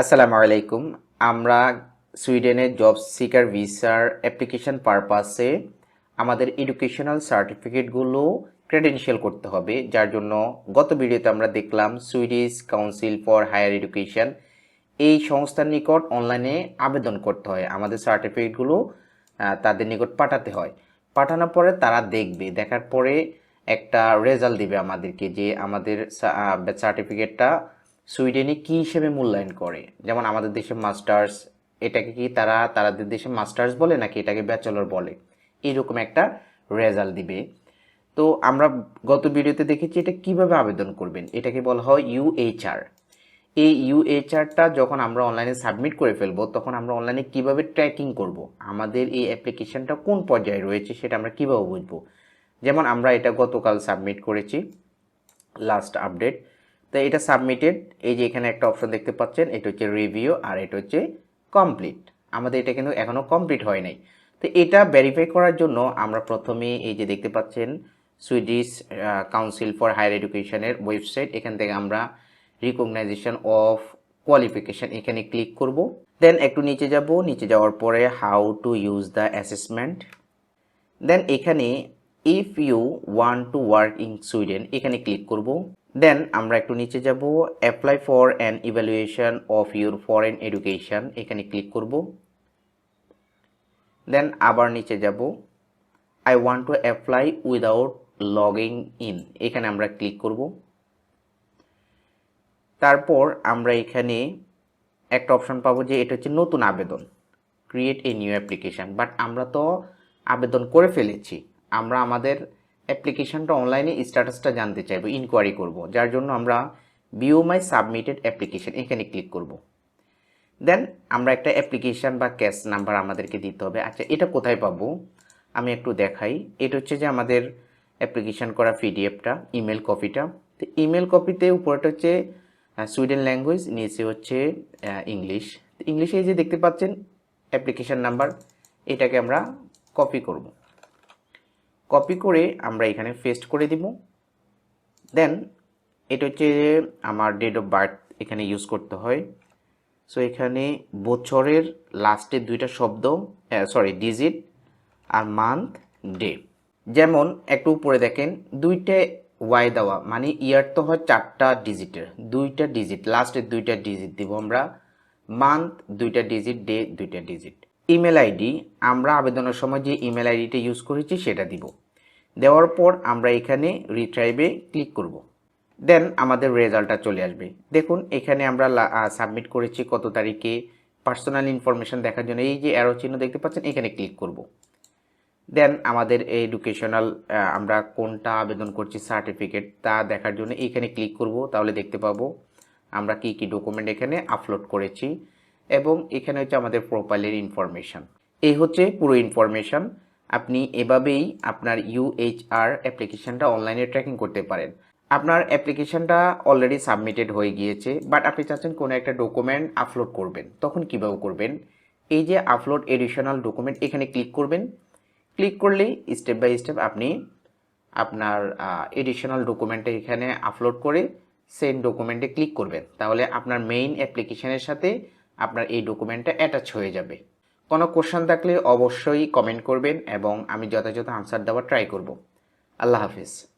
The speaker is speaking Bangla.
আসসালামু আলাইকুম। আমরা সুইডেনের জব সিকার ভিসার অ্যাপ্লিকেশন পারপাসে আমাদের এডুকেশনাল সার্টিফিকেটগুলো ক্রেডেনশিয়াল করতে হবে, যার জন্য গত ভিডিওতে আমরা দেখলাম Swedish council for higher education এই সংস্থার নিকট অনলাইনে আবেদন করতে হয়, আমাদের সার্টিফিকেটগুলো তাদের নিকট পাঠাতে হয়। পাঠানোর পরে তারা দেখবে, দেখার পরে একটা রেজাল্ট দিবে আমাদেরকে যে আমাদের সার্টিফিকেটটা সুইডেনে কি হিসেবে মূল্যায়ন করে? যেমন আমাদের দেশে মাস্টার্স, এটাকে কি তারা তাদের দেশে মাস্টার্স বলে নাকি এটাকে ব্যাচেলর বলে? এরকম একটা রেজাল্ট দিবে। তো আমরা গত ভিডিওতে দেখেছি এটা কীভাবে আবেদন করবেন? এটাকে বলা হয় ইউএইচআর এই ইউএইচআরটা যখন আমরা অনলাইনে সাবমিট করে ফেলব, তখন আমরা অনলাইনে কীভাবে ট্র্যাকিং করব? আমাদের এই অ্যাপ্লিকেশনটা কোন পর্যায়ে রয়েছে সেটা আমরা কীভাবে বুঝব? যেমন আমরা এটা গতকাল সাবমিট করেছি লাস্ট আপডেট তো এটা সাবমিটেড এই যে এখানে একটা অপশন দেখতে পাচ্ছেন, এটা হচ্ছে রিভিউ আর এটা হচ্ছে কমপ্লিট আমাদের এটা কিন্তু এখনও কমপ্লিট হয় নাই। তো এটা ভেরিফাই করার জন্য আমরা প্রথমে এই যে দেখতে পাচ্ছেন সুইডিশ কাউন্সিল ফর হায়ার এডুকেশনের ওয়েবসাইট এখান থেকে আমরা রিকগনাইজেশন অফ কোয়ালিফিকেশন এখানে ক্লিক করব। দেন একটু নিচে যাব, নিচে যাওয়ার পরে how to use the assessment then এখানে if you want to work in Sweden এখানে ক্লিক করব। দেন আমরা একটু নিচে যাব। Apply for an evaluation of your foreign education এখানে ক্লিক করব। দেন আবার নিচে যাব। I want to apply without logging in এখানে আমরা ক্লিক করব। তারপর আমরা এখানে একটা অপশন পাবো যে এটা হচ্ছে নতুন আবেদন। Create a new application but আমরা তো আবেদন করে ফেলেছি। আমরা আমাদের অ্যাপ্লিকেশনটা অনলাইনে স্ট্যাটাসটা জানতে চাইব ইনকোয়ারি করব। যার জন্য আমরা ভিউ মাই সাবমিটেড অ্যাপ্লিকেশন এখানে ক্লিক করব। দেন আমরা একটা অ্যাপ্লিকেশন বা ক্যাশ নাম্বার আমাদেরকে দিতে হবে। আচ্ছা এটা কোথায় পাবো? আমি একটু দেখাই। এটা হচ্ছে যে আমাদের অ্যাপ্লিকেশন করা পিডিএফটা ইমেল কপিটা তো ইমেল কপিতে উপরেটা হচ্ছে সুইডেন ল্যাঙ্গুয়েজ নিচে হচ্ছে ইংলিশ ইংলিশে যে দেখতে পাচ্ছেন অ্যাপ্লিকেশন নাম্বার এটাকে আমরা কপি করব। কপি করে আমরা এখানে পেস্ট করে দিব। দেন এটা হচ্ছে আমার ডেট অফ বার্থ এখানে ইউজ করতে হয়। সো এখানে বছরের লাস্টের দুইটা শব্দ সরি ডিজিট আর মান্থ ডে যেমন, একটু উপরে দেখেন, দুইটা ওয়াই দেওয়া মানে ইয়ার তো হয় চারটা ডিজিটের দুইটা ডিজিট লাস্টের দুইটা ডিজিট দিব আমরা। মান্থ দুইটা ডিজিট ডে দুইটা ডিজিট ইমেল আইডি, আমরা আবেদনের সময় যে ইমেল আইডিটা ইউজ করেছি সেটা দিব। দেওয়ার পর আমরা এখানে রিট্রাইবে ক্লিক করব। দেন আমাদের রেজাল্টটা চলে আসবে। দেখুন, এখানে আমরা সাবমিট করেছি কত তারিখে পার্সোনাল ইনফরমেশন দেখার জন্য এই যে অ্যারো চিহ্ন দেখতে পাচ্ছেন, এখানে ক্লিক করব। দেন আমাদের এডুকেশনাল আমরা কোনটা আবেদন করছি সার্টিফিকেট তা দেখার জন্য এইখানে ক্লিক করব। তাহলে দেখতে পাবো, আমরা কি কি ডকুমেন্ট এখানে আপলোড করেছি। এবং এখানে হচ্ছে আমাদের প্রোফাইলের ইনফরমেশন এই হচ্ছে পুরো ইনফরমেশন আপনি এভাবেই আপনার ইউএইচআর অ্যাপ্লিকেশনটা অনলাইনে ট্র্যাকিং করতে পারেন। আপনার অ্যাপ্লিকেশনটা অলরেডি সাবমিটেড হয়ে গিয়েছে বাট আপনি চাচ্ছেন কোনো একটা ডকুমেন্ট আপলোড করবেন। তখন কীভাবে করবেন? এই যে আপলোড এডিশনাল ডকুমেন্ট এখানে ক্লিক করবেন। ক্লিক করলেই স্টেপ বাই স্টেপ আপনি আপনার এডিশনাল ডকুমেন্টটা এখানে আপলোড করে সেন্ড ডকুমেন্টে ক্লিক করবেন। তাহলে আপনার মেইন অ্যাপ্লিকেশানের সাথে আপনার এই ডকুমেন্টটা অ্যাটাচ হয়ে যাবে। কোনো কোশ্চেন থাকলে অবশ্যই কমেন্ট করবেন এবং আমি যথাযথ আনসার দেওয়ার ট্রাই করব। আল্লাহ হাফিজ।